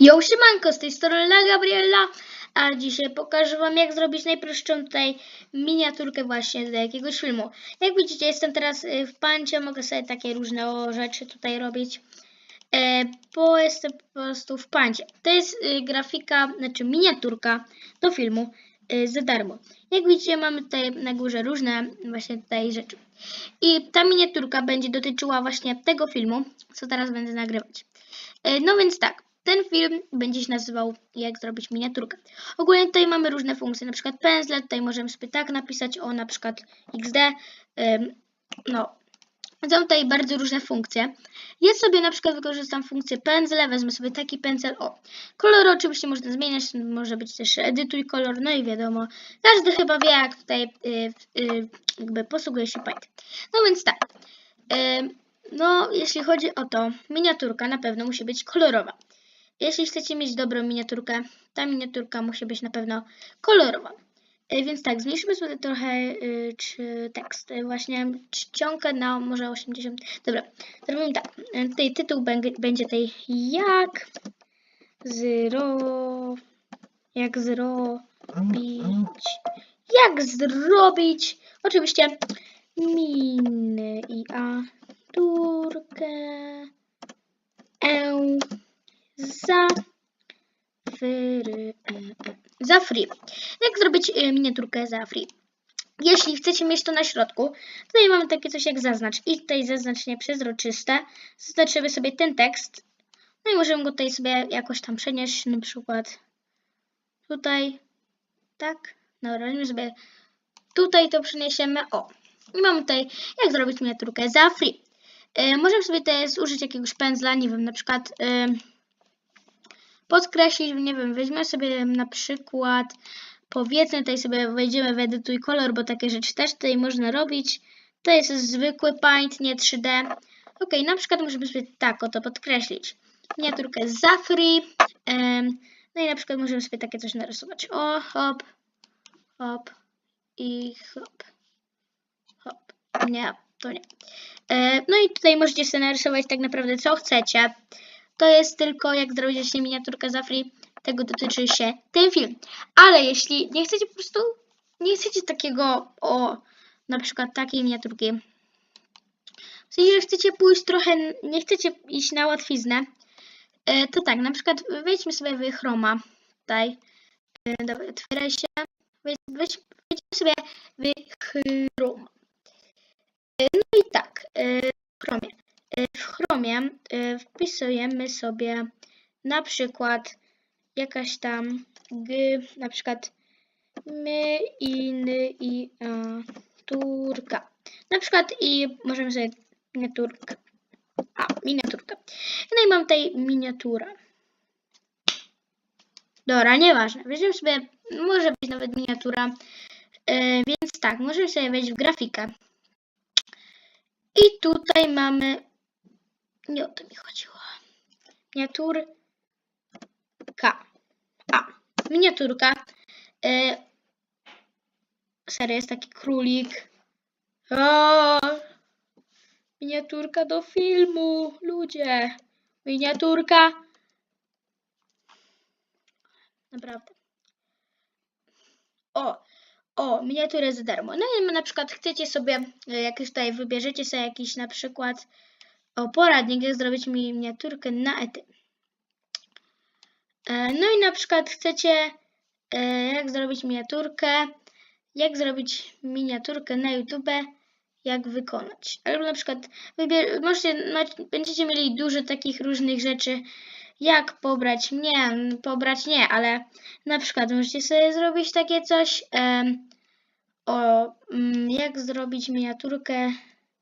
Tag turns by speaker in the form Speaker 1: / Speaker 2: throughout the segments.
Speaker 1: Yo, siemanko, z tej strony La Gabriela, a dzisiaj pokażę Wam jak zrobić najprostszą tutaj miniaturkę właśnie do jakiegoś filmu. Jak widzicie, jestem teraz y, w pancie, mogę sobie takie różne rzeczy tutaj robić, e, bo jestem po prostu w pancie. To jest y, grafika, znaczy miniaturka do filmu y, za darmo. Jak widzicie, mamy tutaj na górze różne właśnie tutaj rzeczy. I ta miniaturka będzie dotyczyła właśnie tego filmu, co teraz będę nagrywać. E, No więc tak, ten film będzie się nazywał jak zrobić miniaturkę. Ogólnie tutaj mamy różne funkcje, na przykład pędzle, tutaj możemy sobie tak napisać o na przykład XD, ym, no. Są tutaj bardzo różne funkcje. Ja sobie na przykład wykorzystam funkcję pędzle, wezmę sobie taki pędzel, o. Kolory oczywiście można zmieniać, może być też edytuj kolor, no i wiadomo, każdy chyba wie jak tutaj y, y, jakby posługuje się Paint. No więc tak, no, jeśli chodzi o to, miniaturka na pewno musi być kolorowa. Jeśli chcecie mieć dobrą miniaturkę, ta miniaturka musi być na pewno kolorowa. E, Więc tak, zmniejszymy sobie trochę y, czy tekst. E, Właśnie czcionkę na może 80. Dobra, zrobimy tak. E, Tutaj tytuł będzie tej jak zro... Jak zrobić... Jak zrobić... Oczywiście miniaturkę e, za free. Za free. Jak zrobić e, miniaturkę za free? Jeśli chcecie mieć to na środku, tutaj mamy takie coś jak zaznacz i tutaj zaznaczenie przezroczyste. Zaznaczymy sobie ten tekst. No i możemy go tutaj sobie jakoś tam przenieść, na przykład tutaj, tak? Dobra, robimy sobie tutaj to przeniesiemy, o. I mamy tutaj jak zrobić miniaturkę za free. E, możemy sobie teraz użyć jakiegoś pędzla, nie wiem, na przykład e, podkreślić, nie wiem, weźmiemy sobie na przykład, powiedzmy, tutaj sobie wejdziemy w edytuj kolor, bo takie rzeczy też tutaj można robić. To jest zwykły paint, nie 3D. Ok, na przykład możemy sobie tak oto podkreślić. Miniaturkę za free. no i na przykład możemy sobie takie coś narysować. O, hop, hop i hop, hop. Nie, to nie. E, No i tutaj możecie sobie narysować tak naprawdę co chcecie. To jest tylko jak zrobić właśnie miniaturkę za free. Tego dotyczy się ten film. Ale jeśli nie chcecie po prostu, nie chcecie takiego, o, na przykład takiej miniaturki. W sensie, że chcecie pójść trochę, nie chcecie iść na łatwiznę, e, to tak, na przykład wejdźmy sobie w Chroma. Tutaj. E, Dobra, otwieraj się. Wejdź, wejdź, wejdźmy sobie w Chroma. E, No i tak, w Chromie. E, W Chromie e, wpisujemy sobie na przykład jakaś tam g, na przykład my, iny i a, turka. Na przykład i możemy sobie miniaturkę. A, miniaturkę. No i mam tutaj miniatura. Dobra, nieważne. Weźmiemy sobie, może być nawet miniatura. E, więc tak, możemy sobie wejść w grafikę. I tutaj mamy. Nie o to mi chodziło. Miniaturka. A, miniaturka. E, serio, jest taki królik. O, miniaturka do filmu, ludzie. Miniaturka. Naprawdę. O, o, miniaturę za darmo. No i na przykład chcecie sobie, e, jakieś tutaj wybierzecie sobie jakiś na przykład o poradnik, jak zrobić mi miniaturkę na ety. E, No i na przykład chcecie, e, jak zrobić miniaturkę, jak zrobić miniaturkę na YouTube, jak wykonać. Albo na przykład wybier- możecie, będziecie mieli dużo takich różnych rzeczy, jak pobrać, nie, pobrać nie, ale na przykład możecie sobie zrobić takie coś, o mm, jak zrobić miniaturkę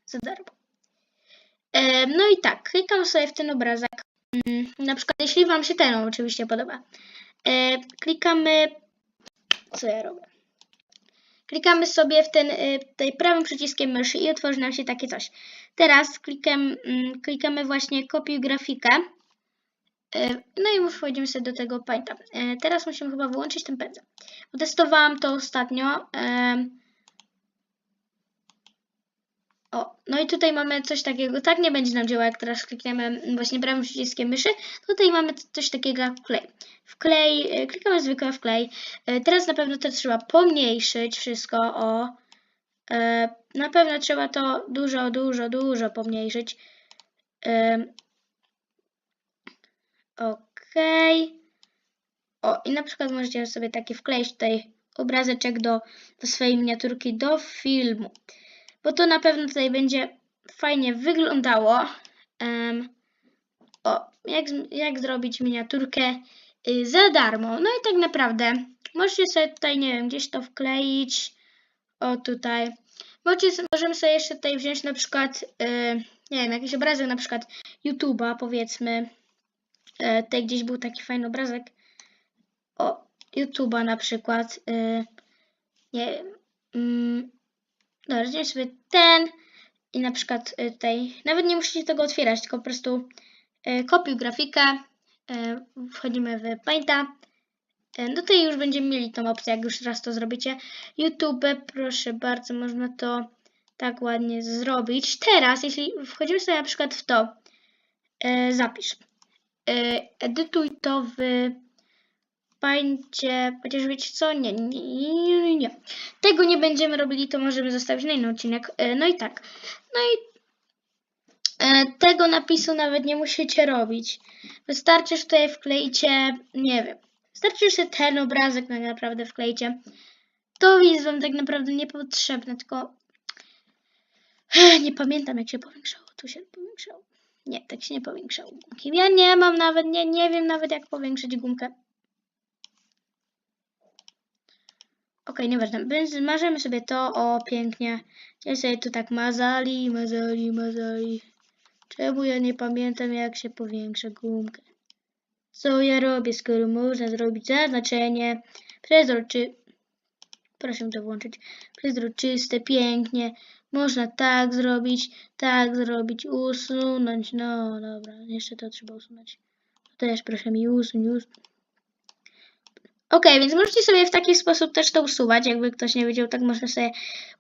Speaker 1: za darmo. Em, No i tak, klikam sobie w ten obrazek. Mm, Na przykład, jeśli Wam się ten oczywiście podoba. E, Klikamy. Co ja robię? Klikamy sobie w ten e, tutaj prawym przyciskiem myszy i otworzy nam się takie coś. Teraz klikiem, mm, klikamy właśnie kopiuj grafikę. E, No i już wchodzimy sobie do tego Painta. E, Teraz musimy chyba wyłączyć ten pędzel. Testowałam to ostatnio. O, no i tutaj mamy coś takiego, tak nie będzie nam działać, jak teraz klikniemy właśnie prawym przyciskiem myszy. Tutaj mamy coś takiego jak wklej. Wklej, y, klikamy zwykle wklej. Y, Teraz na pewno to trzeba pomniejszyć wszystko, o. Y, Na pewno trzeba to dużo, dużo, dużo pomniejszyć. Okej. O, i na przykład możecie sobie taki wkleić tutaj obrazeczek do, do swojej miniaturki do filmu. Bo to na pewno tutaj będzie fajnie wyglądało. Em, o, jak, jak zrobić miniaturkę y, za darmo. No i tak naprawdę możecie sobie tutaj, nie wiem, gdzieś to wkleić. O, tutaj. Możecie, możemy sobie jeszcze tutaj wziąć na przykład, y, nie wiem, jakiś obrazek na przykład YouTube'a, powiedzmy. E, tutaj gdzieś był taki fajny obrazek. O, YouTube'a na przykład. y, nie wiem. Mm, dobra, weźmiemy sobie ten i na przykład y, tutaj, nawet nie musicie tego otwierać, tylko po prostu y, kopiuj grafikę, y, wchodzimy w Painta. No tutaj już będziemy mieli tą opcję, jak już raz to zrobicie. YouTube, proszę bardzo, można to tak ładnie zrobić. Teraz, jeśli wchodzimy sobie na przykład w to, zapisz, edytuj to w Paincie, chociaż wiecie co, nie, nie, nie, nie. Tego nie będziemy robili, to możemy zostawić na inny odcinek. E, No i tak. No i e, tego napisu nawet nie musicie robić. Wystarczy, że tutaj wkleicie, nie wiem, wystarczy, że ten obrazek tak naprawdę wkleicie. To jest wam tak naprawdę niepotrzebne, tylko nie pamiętam jak się powiększało. Tu się powiększało. Nie, tak się nie powiększało gumki. Ja nie mam nawet, nie, nie wiem nawet jak powiększyć gumkę. Okej, nieważne. Więc marzemy sobie to, o pięknie. Ja sobie tu tak mazali, mazali, mazali. Czemu ja nie pamiętam jak się powiększa gumkę? Co ja robię, skoro można zrobić zaznaczenie przezroczy... Proszę to włączyć. Przezroczyste, pięknie. Można tak zrobić, tak zrobić, usunąć. No dobra, jeszcze to trzeba usunąć. Też proszę mi usuń, usuń. Okej, więc możecie sobie w taki sposób też to usuwać, jakby ktoś nie wiedział, tak można sobie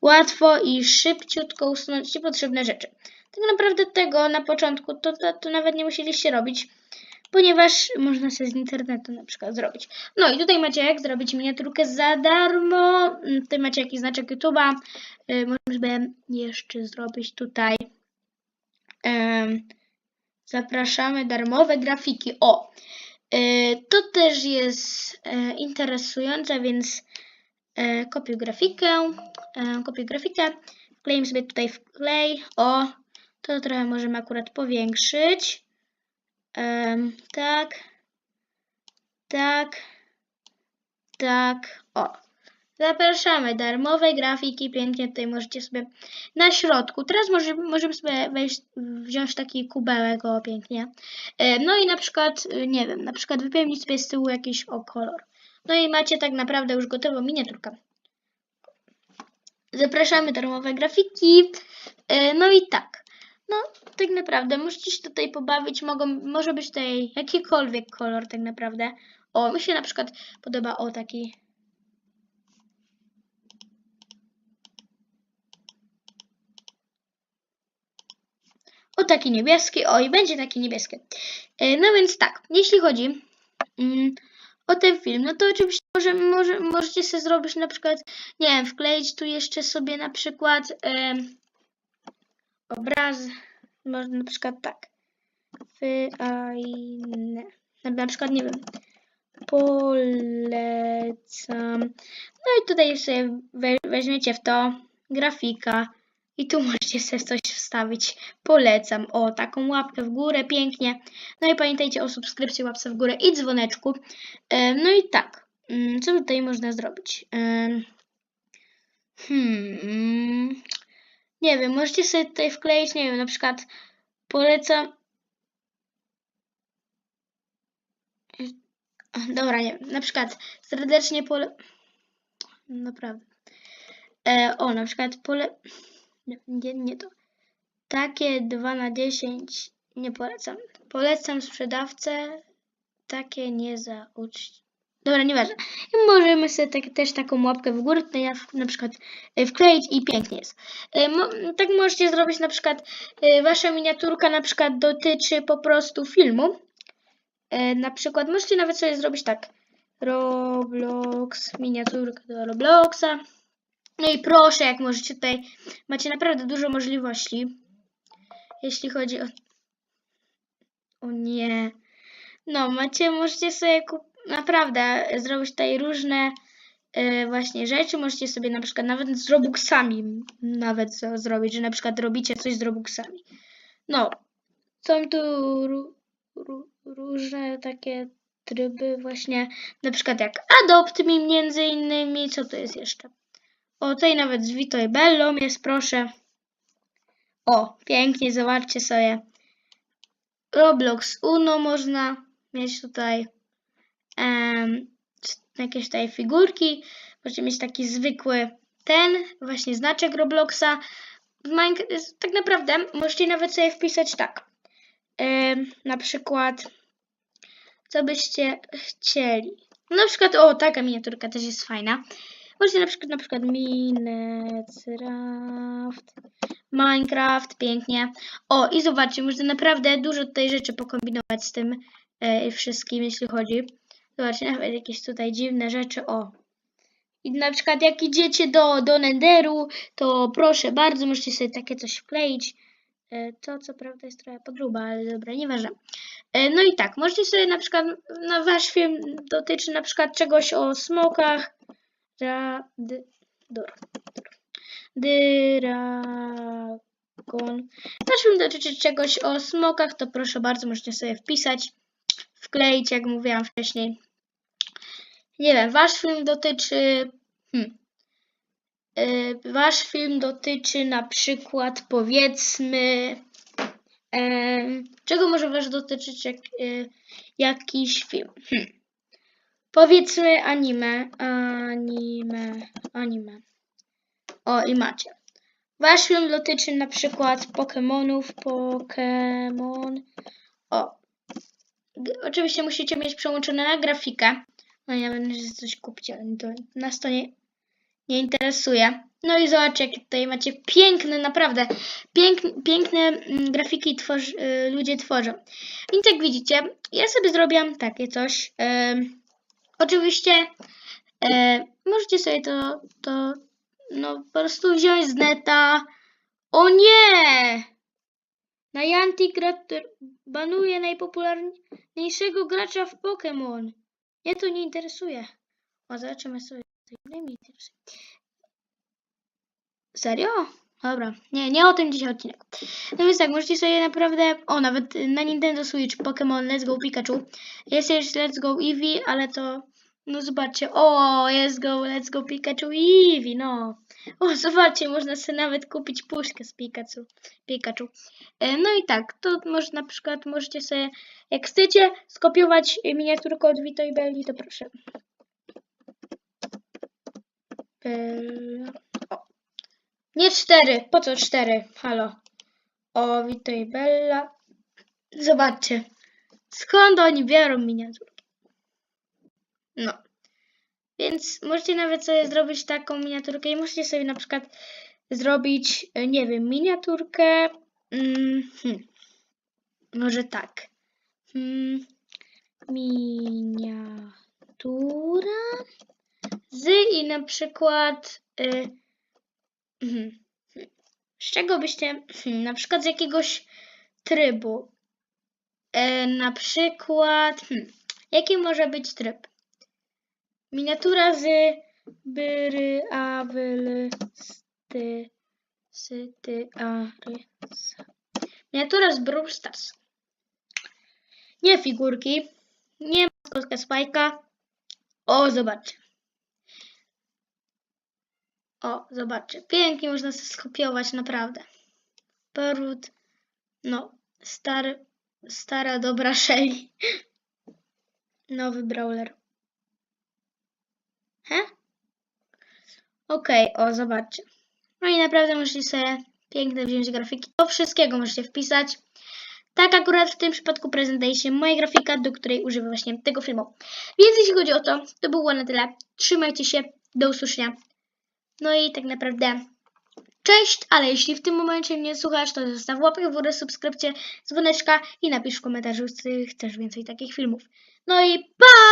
Speaker 1: łatwo i szybciutko usunąć niepotrzebne rzeczy. Tak naprawdę tego na początku to, to, to nawet nie musieliście robić, ponieważ można sobie z internetu na przykład zrobić. No i tutaj macie jak zrobić miniaturkę za darmo, Mm, tutaj macie jakiś znaczek YouTube'a, yy, możemy jeszcze zrobić tutaj em, zapraszamy darmowe grafiki. O! E, To też jest e, interesujące, więc e, kopiuj grafikę, kopiuj grafikę, wklejmy sobie tutaj w klej, o, to trochę możemy akurat powiększyć, tak, tak, tak, o. Zapraszamy, darmowe grafiki, pięknie tutaj możecie sobie na środku. Teraz może, możemy sobie wejść, wziąć taki kubełek, o pięknie. E, No i na przykład, y, nie wiem, na przykład wypełnić sobie z tyłu jakiś o kolor. No i macie tak naprawdę już gotową miniaturkę. Zapraszamy darmowe grafiki. E, No i tak. No, tak naprawdę możecie się tutaj pobawić. Mogą, może być tutaj jakikolwiek kolor tak naprawdę. O, mi się na przykład podoba o taki O taki niebieski, o i będzie taki niebieski. E, No więc tak, jeśli chodzi mm, o ten film, no to oczywiście może, może, możecie sobie zrobić na przykład, nie wiem, wkleić tu jeszcze sobie na przykład em, obraz, można na przykład tak, fajne, na, przykład, nie wiem, polecam, no i tutaj sobie we, weźmiecie w to grafika, i tu możecie sobie coś wstawić. Polecam. O, taką łapkę w górę, pięknie. No i pamiętajcie o subskrypcji, łapce w górę i dzwoneczku. E, No i tak, mm, co tutaj można zrobić? Em, Hmm, mm, nie wiem, możecie sobie tutaj wkleić, nie wiem, na przykład polecam. Dobra, nie wiem, na przykład serdecznie pole. Naprawdę. E, o, na przykład pole. Nie, nie, nie to. Takie 2 na 10 nie polecam. Polecam sprzedawcę. Takie nie za ucz... Dobra, nieważne. I możemy sobie tak, też taką łapkę w górę na, przykład e, wkleić i pięknie jest. E, tak możecie zrobić na przykład, e, wasza miniaturka na przykład dotyczy po prostu filmu. Na przykład możecie nawet sobie zrobić tak. Roblox, miniaturka do Robloxa. No i proszę, jak możecie tutaj, macie naprawdę dużo możliwości. Jeśli chodzi o... O nie. No, macie, możecie sobie kup... naprawdę zrobić tutaj różne e, właśnie rzeczy. Możecie sobie na przykład nawet z Robuxami nawet co zrobić, że na przykład robicie coś z Robuxami. No, są tu ró- ró- różne takie tryby właśnie, na przykład jak Adopt między innymi, co to jest jeszcze? O, tutaj nawet z Vito i Bellą jest, proszę. O, pięknie, zobaczcie sobie. Roblox Uno można mieć tutaj. Em, jakieś tutaj figurki. Możecie mieć taki zwykły ten, właśnie znaczek Robloxa. Tak naprawdę możecie nawet sobie wpisać tak. Em, na przykład, co byście chcieli. Na przykład, o, taka miniaturka też jest fajna. Możecie na przykład, na przykład Minecraft, Minecraft, pięknie. O, i zobaczcie, można naprawdę dużo tutaj rzeczy pokombinować z tym e, wszystkim, jeśli chodzi. Zobaczcie, nawet jakieś tutaj dziwne rzeczy, o. I na przykład jak idziecie do, do Nenderu, to proszę bardzo, możecie sobie takie coś wkleić. E, To co prawda jest trochę podruba, ale dobra, nieważne. E, No i tak, możecie sobie na przykład, na wasz film dotyczy na przykład czegoś o smokach. Ra, dy, dur, dur. Dragon. Nasz film dotyczy czegoś o smokach, to proszę bardzo, możecie sobie wpisać, wkleić, jak mówiłam wcześniej. Nie wiem, wasz film dotyczy. Hmm, y, wasz film dotyczy na przykład, powiedzmy. czego może wasz dotyczyć jak, y, jakiś film? Hmm. Powiedzmy anime, anime, anime. O, i macie. Wasz film dotyczy na przykład Pokemonów, Pokemon. O. Oczywiście musicie mieć przełączone na grafikę. No wiem, że coś kupcie, ale to, nas to nie, nie interesuje. No i zobaczcie, jakie tutaj macie piękne, naprawdę, pięk, piękne mm, grafiki tworzy, y, ludzie tworzą. Więc jak widzicie, ja sobie zrobiłam takie coś. Oczywiście e, możecie sobie to, to no po prostu wziąć z neta. O nie! Niantic banuje najpopularniejszego gracza w Pokémon. Mnie to nie interesuje. O, zobaczymy sobie, co innymi interesuje. Serio? Dobra, nie, nie o tym dzisiaj odcinek. No więc tak, możecie sobie naprawdę, o nawet na Nintendo Switch Pokémon Let's Go Pikachu. Jest jeszcze Let's Go Eevee, ale to, no zobaczcie, o, jest go Let's Go Pikachu Eevee, no. O, zobaczcie, można sobie nawet kupić puszkę z Pikachu. Pikachu. E, No i tak, to może na przykład możecie sobie, jak chcecie skopiować miniaturkę od Vito i Belli, to proszę. Bella. Nie cztery, po co cztery? Halo. O, i Bella. Zobaczcie, skąd oni biorą miniaturki. No. Więc możecie nawet sobie zrobić taką miniaturkę i możecie sobie na przykład zrobić, e, nie wiem, miniaturkę. Mm, hmm. Może tak. Hmm. Miniatura z i na przykład. Y. z czego byście. hmm, Na przykład z jakiegoś trybu. E, na przykład. Hmm, jaki może być tryb? Miniatura z byry, a, wyly, sty, syty, a. Miniatura z Brawl Stars. Nie figurki, nie maskotka spajka. O, zobaczcie. O, zobaczcie. Pięknie można sobie skopiować, naprawdę. Perut, no, stary, stara, dobra Shelly. Nowy brawler. He? Okej, o, zobaczcie. No i naprawdę możecie sobie piękne wziąć grafiki. Do wszystkiego możecie wpisać. Tak akurat w tym przypadku prezentuje się moja grafika, do której używam właśnie tego filmu. Więc jeśli chodzi o to, to było na tyle. Trzymajcie się, do usłyszenia. No i tak naprawdę cześć, ale jeśli w tym momencie mnie słuchasz, to zostaw łapkę w górę, subskrypcję, dzwoneczka i napisz w komentarzu, czy chcesz więcej takich filmów. No i pa!